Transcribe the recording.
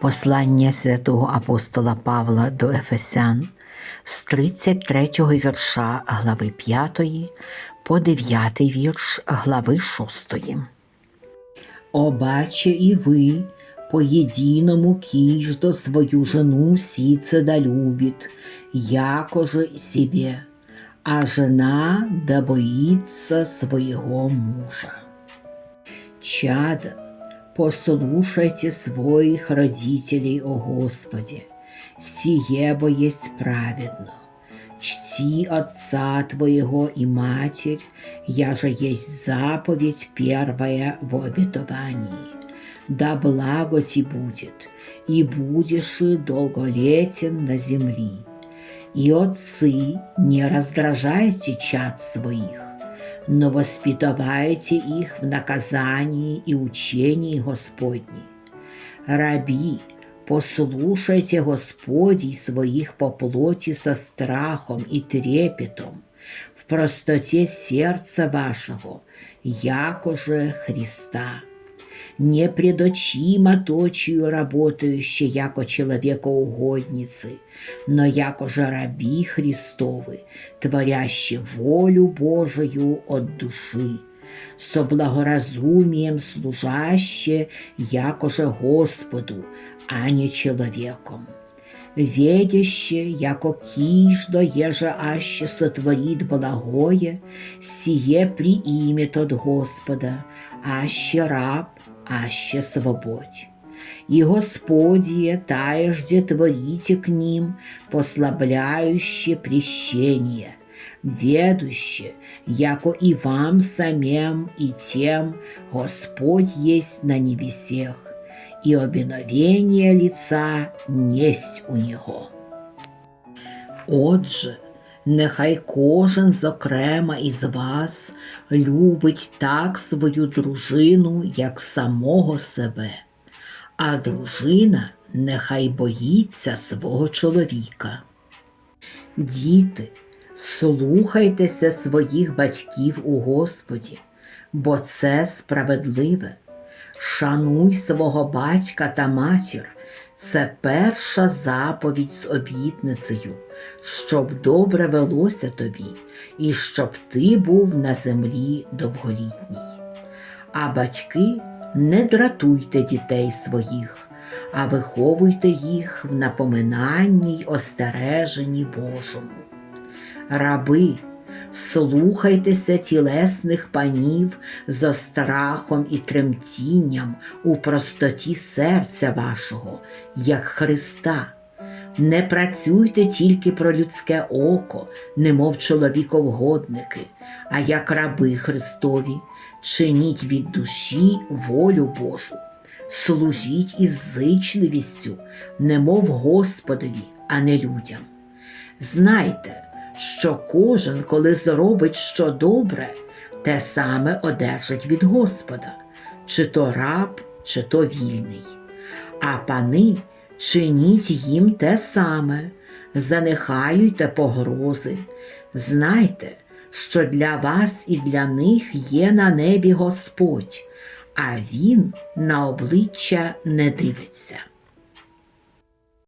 Послання святого апостола Павла до Ефесян з 33 вірша глави 5 по 9 вірш глави 6. Обаче і ви по единому киждо свою жену сице да любит, якоже себе, а жена да боится своего мужа. Чада, послушайте своих родителей, о Господи, сие бо есть праведно. Чти отца твоего и матерь, я же есть заповедь первая в обетовании. Да благо ти будет, и будешь и долголетен на земли. И отцы, не раздражайте чад своих, но воспитывайте их в наказании и учении Господней. Раби, послушайте Господей своих по плоти со страхом и трепетом, в простоте сердца вашего, якоже Христа. Не пред очима точию работающие, яко человекоугодницы, но яко же раби Христовы, творящие волю Божию от души, со благоразумием служаще, яко же Господу, а не человеком. Ведяще, яко киждо, еже аще сотворит благое, сие приимет от Господа, аще раб, аще свободь. И Господие таежде творите к ним, послабляюще прещение, ведуще, яко и вам самим, и тем Господь есть на небесех, и обиновение лица несть у Нього. Отже, нехай кожен, зокрема із вас, любить так свою дружину, як самого себе, а дружина нехай боїться свого чоловіка. Діти, слухайтеся своїх батьків у Господі, бо це справедливе. Шануй свого батька та матір. Це перша заповідь з обітницею, щоб добре велося тобі, і щоб ти був на землі довголітній. А батьки, не дратуйте дітей своїх, а виховуйте їх в напоминанні й остереженні Божому. Раби, слухайтеся тілесних панів за страхом і тремтінням у простоті серця вашого, як Христа. Не працюйте тільки про людське око, немов чоловіковгодники, а як раби Христові, чиніть від душі волю Божу, служіть із зичливістю, немов Господові, а не людям. Знайте, що кожен, коли зробить що добре, те саме одержить від Господа, чи то раб, чи то вільний. А пани чиніть їм те саме, занехаюйте погрози, знайте, що для вас і для них є на небі Господь, а Він на обличчя не дивиться.